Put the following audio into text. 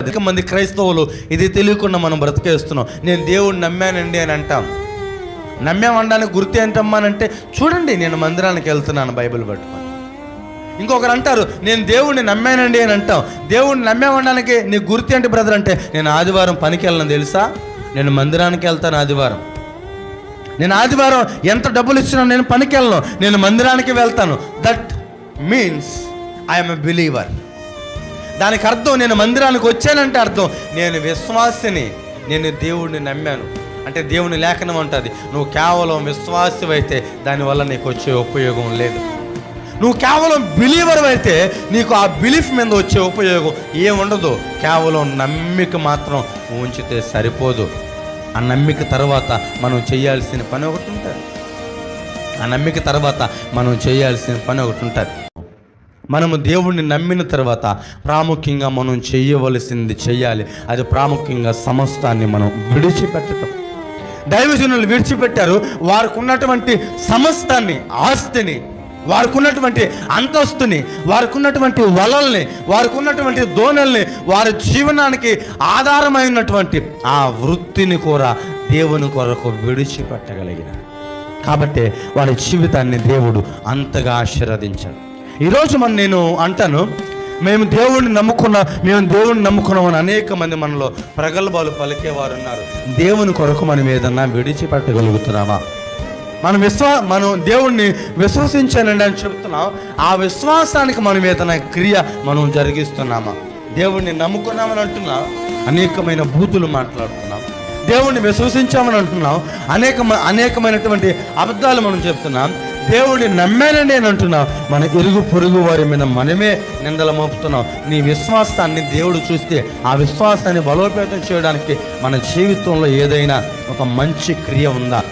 అధిక మంది క్రైస్తవులు ఇది తెలియకుండా మనం బ్రతికేస్తున్నాం నేను దేవుడిని నమ్మానండి అని అంటాం. నమ్మామనడానికి గుర్తు ఏంటమ్మానంటే చూడండి నేను మందిరానికి వెళ్తున్నాను బైబిల్ పట్టుకొని. ఇంకొకరు అంటారు నేను దేవుడిని నమ్మానండి అని అంటాం. దేవుడిని నమ్మామనడానికి నీ గుర్తు ఏంటి బ్రదర్ అంటే నేను ఆదివారం పనికి వెళ్ళను తెలుసా? నేను మందిరానికి వెళ్తాను ఆదివారం. నేను ఆదివారం ఎంత డబ్బులు ఇచ్చినా నేను పనికి వెళ్ళను. నేను మందిరానికి వెళ్తాను. That means I'm a believer దానికి అర్థం నేను మందిరానికి వచ్చానంటే అర్థం. నేను విశ్వాసిని నేను దేవుడిని నమ్మాను. అంటే దేవుని లేఖనం అంటుంది నువ్వు కేవలం విశ్వాసం అయితే దానివల్ల నీకు వచ్చే ఉపయోగం లేదు. నువ్వు కేవలం బిలీవర్ అయితే నీకు ఆ బిలీఫ్ మీద వచ్చే ఉపయోగం ఏముండదు కేవలం నమ్మిక మాత్రం ఉంచితే సరిపోదు. ఆ నమ్మిక తర్వాత మనం చేయాల్సిన పని ఒకటి ఉంటుంది. ఆ నమ్మిక తర్వాత మనం చేయాల్సిన పని ఒకటి ఉంటుంది. మనము దేవుణ్ణి నమ్మిన తర్వాత ప్రాముఖ్యంగా మనం చేయవలసింది చేయాలి. అది ప్రాముఖ్యంగా సమస్తాన్ని మనం విడిచిపెట్టడం దైవజనులు విడిచిపెట్టారు. వారికి ఉన్నటువంటి సమస్తాన్ని ఆస్తిని వారికి ఉన్నటువంటి అంతస్తుని వారికి ఉన్నటువంటి వలల్ని వారికి ఉన్నటువంటి దోణల్ని వారి జీవనానికి ఆధారమైనటువంటి ఆ వృత్తిని కూడా దేవుని కొరకు విడిచిపెట్టగలిగిన కాబట్టి వారి జీవితాన్ని దేవుడు అంతగా ఆశీర్వదించాడు. ఈరోజు మన నేను అంటాను మేము దేవుణ్ణి నమ్ముకున్న మేము దేవుణ్ణి నమ్ముకున్నామని అనేక మంది మనలో ప్రగల్భాలు పలికేవారు ఉన్నారు దేవుని కొరకు మనం ఏదన్నా విడిచిపెట్టగలుగుతున్నామా? మనం విశ్వా మనం దేవుణ్ణి విశ్వసించానండి అని చెప్తున్నాం. ఆ విశ్వాసానికి మనం ఏదైనా క్రియ మనం జరిగిస్తున్నామా? దేవుణ్ణి నమ్ముకున్నామని అంటున్నాం. అనేకమైన బూతులు మాట్లాడుతున్నాం. దేవుణ్ణి విశ్వసించామని అంటున్నాం. అనేక అనేకమైనటువంటి అబద్ధాలు మనం చెప్తున్నాం. దేవుడిని నమ్మానని నేను అంటున్నా. మన ఇరుగు పొరుగు వారి మీద మనమే నిందలు మోపుతున్నాం. నీ విశ్వాసాన్ని దేవుడు చూస్తే ఆ విశ్వాసాన్ని బలోపేతం చేయడానికి మన జీవితంలో ఏదైనా ఒక మంచి క్రియ ఉందా?